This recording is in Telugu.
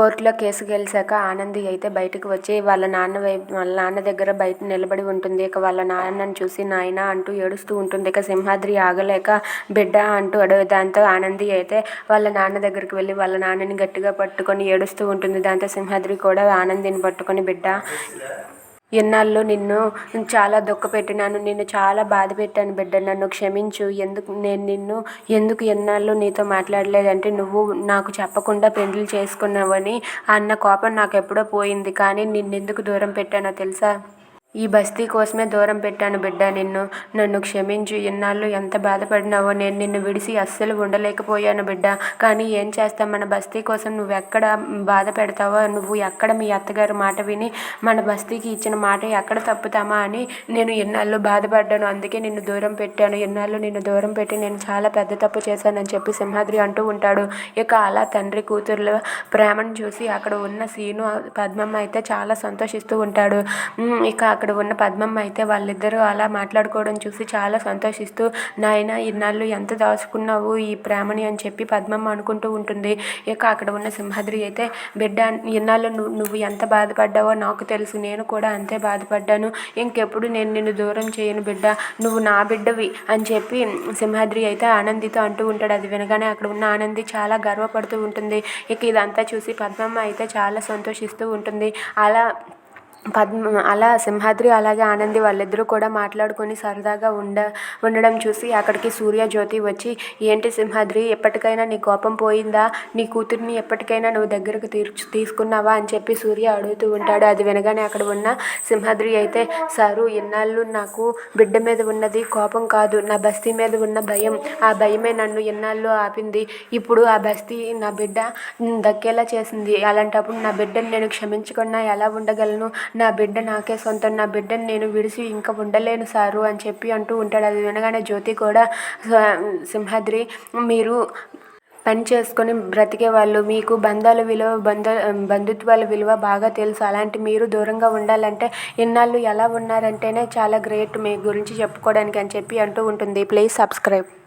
కోర్టులో కేసు గెలిచాక ఆనంది అయితే బయటకు వచ్చి వాళ్ళ నాన్న వైపు వాళ్ళ నాన్న దగ్గర బయట నిలబడి ఉంటుంది. ఇక వాళ్ళ నాన్నని చూసి నాయనా అంటూ ఏడుస్తూ ఉంటుంది. ఇక సింహాద్రి ఆగలేక బిడ్డ అంటూ అడవి దాంతో ఆనంది అయితే వాళ్ళ నాన్న దగ్గరికి వెళ్ళి వాళ్ళ నాన్నని గట్టిగా పట్టుకొని ఏడుస్తూ ఉంటుంది. దాంతో సింహాద్రి కూడా ఆనందిని పట్టుకొని బిడ్డ ఎన్నాళ్ళు నిన్ను చాలా దుఃఖ పెట్టినాను నిన్ను చాలా బాధ పెట్టాను బిడ్డ. నన్ను క్షమించు. ఎందుకు నేను నిన్ను ఎందుకు ఎన్నాళ్ళు నీతో మాట్లాడలేదంటే నువ్వు నాకు చెప్పకుండా పెండ్లు చేసుకున్నావని అన్న కోపం నాకు ఎప్పుడో పోయింది. కానీ నిన్నెందుకు దూరం పెట్టానో తెలుసా? ఈ బస్తీ కోసమే దూరం పెట్టాను బిడ్డ. నిన్ను నన్ను క్షమించు. ఇన్నాళ్ళు ఎంత బాధపడినావో నేను నిన్ను విడిసి అస్సలు ఉండలేకపోయాను బిడ్డ. కానీ ఏం చేస్తాం? మన బస్తీ కోసం నువ్వు ఎక్కడ బాధ పెడతావో నువ్వు ఎక్కడ మీ అత్తగారు మాట విని మన బస్తీకి ఇచ్చిన మాట ఎక్కడ తప్పుతామా అని నేను ఎన్నాళ్ళు బాధపడ్డాను. అందుకే నిన్ను దూరం పెట్టాను. ఎన్నాళ్ళు నిన్ను దూరం పెట్టి నేను చాలా పెద్ద తప్పు చేశానని చెప్పి సింహాద్రి అంటూ ఉంటాడు. ఇక అలా తండ్రి కూతుర్ల ప్రేమను చూసి అక్కడ ఉన్న సీను పద్మమ్మ అయితే చాలా సంతోషిస్తూ ఉంటాడు. ఇక అక్కడ ఉన్న పద్మమ్మ అయితే వాళ్ళిద్దరూ అలా మాట్లాడుకోవడం చూసి చాలా సంతోషిస్తూ నాయన ఇన్నాళ్ళు ఎంత దాచుకున్నావు ఈ ప్రేమని? అని చెప్పి పద్మమ్మ అనుకుంటూ ఉంటుంది. ఇక అక్కడ ఉన్న సింహాద్రి అయితే బిడ్డ ఇన్నాళ్ళు నువ్వు నువ్వు ఎంత బాధపడ్డావో నాకు తెలుసు. నేను కూడా అంతే బాధపడ్డాను. ఇంకెప్పుడు నేను నిన్ను దూరం చేయను బిడ్డ. నువ్వు నా బిడ్డవి. అని చెప్పి సింహాద్రి అయితే ఆనందితో అంటూ ఉంటాడు. అది వినగానే అక్కడ ఉన్న ఆనంది చాలా గర్వపడుతూ ఉంటుంది. ఇక ఇదంతా చూసి పద్మమ్మ అయితే చాలా సంతోషిస్తూ ఉంటుంది. అలా పద్మ అలా సింహాద్రి అలాగే ఆనంది వాళ్ళిద్దరూ కూడా మాట్లాడుకొని సరదాగా ఉండ ఉండడం చూసి అక్కడికి సూర్య జ్యోతి వచ్చి ఏంటి సింహాద్రి ఎప్పటికైనా నీ కోపం పోయిందా? నీ కూతుర్ని ఎప్పటికైనా నువ్వు దగ్గరకు తీర్చు తీసుకున్నావా? అని చెప్పి సూర్య అడుగుతూ ఉంటాడు. అది వినగానే అక్కడ ఉన్న సింహాద్రి అయితే సారు ఇన్నాళ్ళు నాకు బిడ్డ మీద ఉన్నది కోపం కాదు నా బస్తీ మీద ఉన్న భయం. ఆ భయమే నన్ను ఇన్నాళ్ళు ఆపింది. ఇప్పుడు ఆ బస్తీ నా బిడ్డ దక్కేలా చేసింది. అలాంటప్పుడు నా బిడ్డను నేను క్షమించకుండా ఎలా ఉండగలను? నా బిడ్డ నాకే సొంతం. నా బిడ్డను నేను విడిసి ఇంకా ఉండలేను సారు అని చెప్పి అంటూ ఉంటాడు. అది వినగానే జ్యోతి కూడా సింహాద్రి మీరు పని చేసుకొని బ్రతికే వాళ్ళు. మీకు బంధాల విలువ బంధ బంధుత్వాల విలువ బాగా తెలుసు. అలాంటి మీరు దూరంగా ఉండాలంటే ఇన్నాళ్ళు ఎలా ఉన్నారంటేనే చాలా గ్రేట్ మీ గురించి చెప్పుకోవడానికి అని చెప్పి అంటూ ఉంటుంది. Please subscribe.